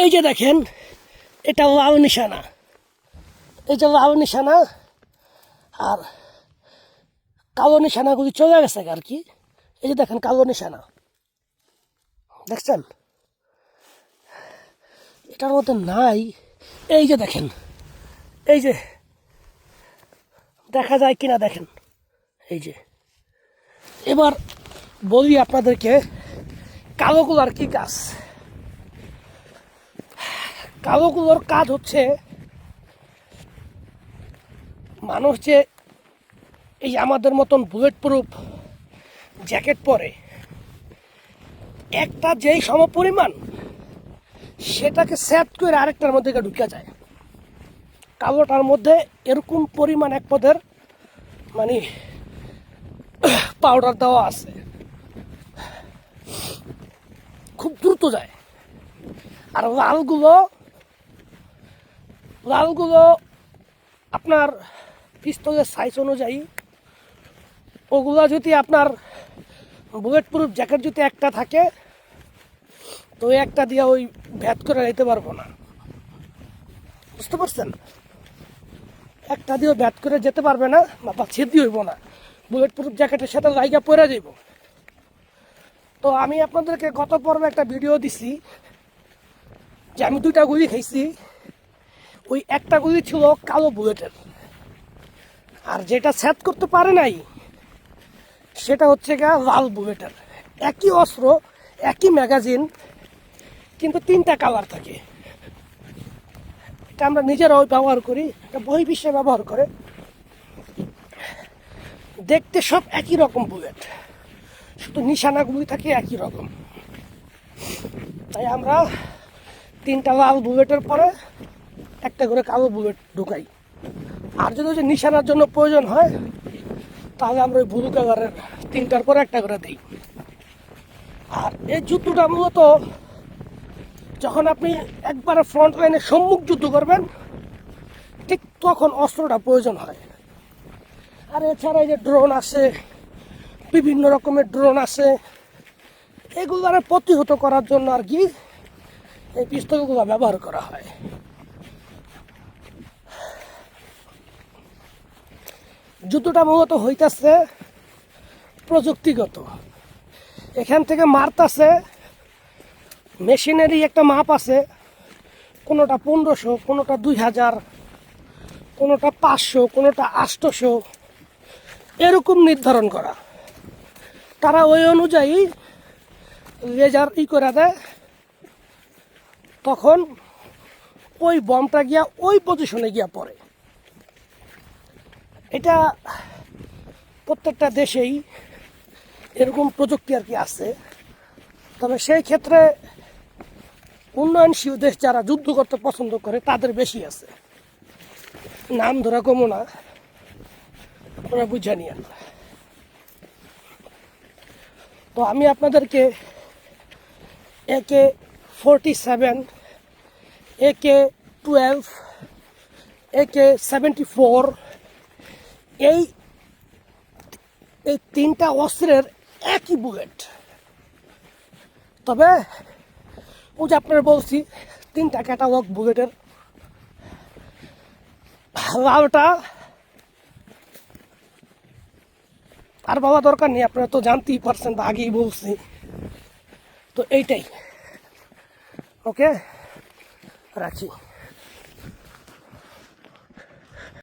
এই যে দেখেন, এটা লাল নিশানা। এই যে লাল নিশানা, আর কালো নিশানাগুলি চলে গেছে আর কি। এই যে দেখেন কালো নিশানা। দেখছেন? এটার মধ্যে নাই। এই যে দেখেন, এই যে দেখা যায় কিনা দেখেন। এই যে। এবার বলি আপনাদেরকে কালোগুলোর কি কাজ কালোগুলোর কাজ হচ্ছে মানুষ যে এই আমাদের মতন বুলেট প্রুফ জ্যাকেট পরে, একটা যেই সমপরিমাণ, সেটাকে সেট করে আরেকটার মধ্যে ঢুকে যায়। কালোটার মধ্যে এরকম পরিমাণ এক পদের মানে পাউডার দেওয়া আছে। খুব দ্রুত যায়। আর লালগুলো লালগুলো আপনার পিস্তলের সাইজ অনুযায়ী, ওগুলো যদি আপনার বুলেট প্রুফ জ্যাকেট যদি একটা থাকে, তো একটা দিয়ে ওই ভ্যাট করে নিতে পারব না। বুঝতে পারছেন? একটা দিয়েও ব্যাট করে যেতে পারবে না, বা ছেদি হইব না। বুলেট প্রুফ জ্যাকেটের সাথে লাইগা পরে যাইব। তো আমি আপনাদেরকে গত পর্বে একটা ভিডিও দিছি, যে আমি দুইটা গুলি খাইছি। ওই একটা গুলি ছিল কালো বুলেটের। আর যেটা সেট করতে পারে নাই, সেটা হচ্ছে গা লাল বুলেটের। একই অস্ত্র, একই ম্যাগাজিন, কিন্তু তিনটা কালার থাকে। এটা আমরা নিজেরাও ব্যবহার করি, এটা বহির্বিশ্বে ব্যবহার করে। দেখতে সব একই রকম বুলেট। শুধু নিশানাগুলি থাকে একই রকম। তাই আমরা তিনটা লাল বুলেটের পরে একটা করে কালো বুলেট ঢুকাই। আর যদি যে নিশানার জন্য প্রয়োজন হয়, তাহলে আমরা ওই ব্লু কালারের তিনটার পরে একটা করে দিই। আর এই যুদ্ধটা মূলত যখন আপনি একবারে ফ্রন্ট লাইনে সম্মুখ যুদ্ধ করবেন, ঠিক তখন অস্ত্রটা প্রয়োজন হয়। আর এছাড়া এই যে ড্রোন আছে, বিভিন্ন রকমের ড্রোন আছে, এগুলার প্রতিহত করার জন্য আর কি এই পিস্তলগুলো ব্যবহার করা হয়। যুদ্ধটা মূলত হইতাছে প্রযুক্তিগত। এখান থেকে মারতাছে, মেশিনারি একটা মাপ আছে, কোনোটা পনেরোশো, কোনোটা দুই হাজার, কোনোটা পাঁচশো, কোনোটা আটশোশো এরকম নির্ধারণ করা। তারা ওই অনুযায়ী লেজার ই করে দেয়। তখন ওই বমটা গিয়া ওই পজিশনে গিয়া পড়ে। এটা প্রত্যেকটা দেশেই এরকম প্রযুক্তি আর কি আছে। তবে সেই ক্ষেত্রে উন্নয়নশীল দেশ যারা যুদ্ধ করতে পছন্দ করে, তাদের বেশি আছে। নাম ধরা কমো না। আপনারা বুঝে নিয়েন। তো আমি আপনাদেরকে AK forty seven, AK twelve, AK seventy four এই এই তিনটা অস্ত্রের একই বুলেট। তবে ও যে আপনার বলছি, তিনটা ক্যাটালগ বুলেটের। লালটা, আর বাবা দরকার নেই, আপনারা তো জানতেই পারছেন বা আগেই বলছি। তো এইটাই। ওকে? রাখি।